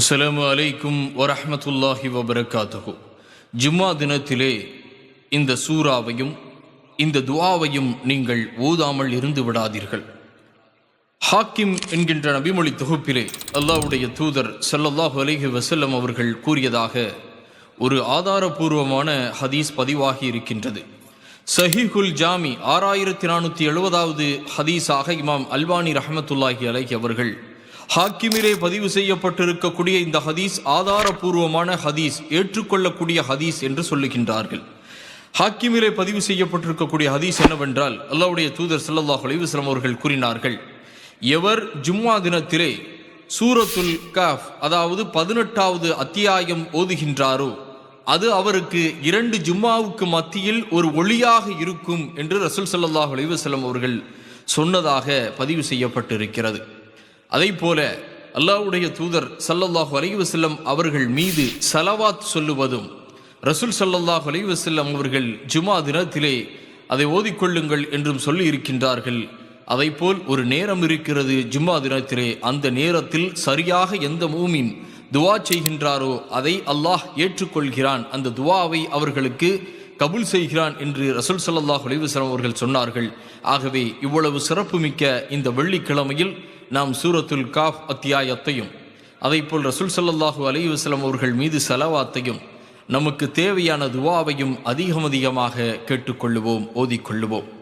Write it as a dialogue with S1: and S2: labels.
S1: அஸ்லாம் அலைக்கும் வரஹ்மத்துல்லாஹி வபரகாத்துஹு. ஜும்மா தினத்திலே இந்த சூறாவையும் இந்த துவாவையும் நீங்கள் ஓதாமல் இருந்து விடாதீர்கள். ஹாக்கிம் என்கின்ற நபிமொழி தொகுப்பிலே அல்லாவுடைய தூதர் சல்லல்லாஹு அலிஹி வசல்லம் அவர்கள் கூறியதாக ஒரு ஆதாரபூர்வமான ஹதீஸ் பதிவாகி இருக்கின்றது. சஹீஹுல் ஜாமி ஆறாயிரத்தி நானூற்றி எழுபதாவது ஹதீஸாக இமாம் அல்வானி ரஹமத்துல்லாஹி அலஹி அவர்கள் ஹாக்கிமிலே பதிவு செய்யப்பட்டிருக்கக்கூடிய இந்த ஹதீஸ் ஆதாரபூர்வமான ஹதீஸ் ஏற்றுக்கொள்ளக்கூடிய ஹதீஸ் என்று சொல்லுகின்றார்கள். ஹாக்கிமிலே பதிவு செய்யப்பட்டிருக்கக்கூடிய ஹதீஸ் என்னவென்றால் அல்லாவுடைய தூதர் சல்லாஹ் அலைஹி அவர்கள் கூறினார்கள் எவர் ஜும்மா தினத்திலே சூரத்துல் காஃப் அதாவது பதினெட்டாவது அத்தியாயம் ஓதுகின்றாரோ அது அவருக்கு இரண்டு ஜும்மாவுக்கு மத்தியில் ஒரு ஒளியாக இருக்கும் என்று ரசூல் சல்லாஹ் அலிவசலம் அவர்கள் சொன்னதாக பதிவு செய்யப்பட்டிருக்கிறது. அதை போல அல்லாஹ்வுடைய தூதர் சல்லல்லாஹு அலைஹி வஸல்லம் அவர்கள் மீது சலவாத் சொல்லுவதும் ரசூல் சல்லல்லாஹு அலைஹி வஸல்லம் அவர்கள் ஜுமா தினத்திலே அதை ஓதிக்கொள்ளுங்கள் என்றும் சொல்லி இருக்கின்றார்கள். அதைப்போல் ஒரு நேரம் இருக்கிறது ஜும்மா தினத்திலே அந்த நேரத்தில் சரியாக எந்த மூமின் துவா செய்கின்றாரோ அதை அல்லாஹ் ஏற்றுக்கொள்கிறான். அந்த துவாவை அவர்களுக்கு கபுல் செய்கிறான் என்று ரசூல் சல்லாஹ் அலைஹி அவர்கள் சொன்னார்கள். ஆகவே இவ்வளவு சிறப்புமிக்க இந்த வெள்ளிக்கிழமையில் நாம் சூரத்துல் காஃப் அத்தியாயத்தையும் அதைப்போல் ரசூல் ஸல்லல்லாஹு அலைஹி அவர்கள் மீது செலவாத்தையும் நமக்கு தேவையான துவாவையும் அதிகம் அதிகமாக கேட்டுக்கொள்ளுவோம் ஓதிக்கொள்ளுவோம்.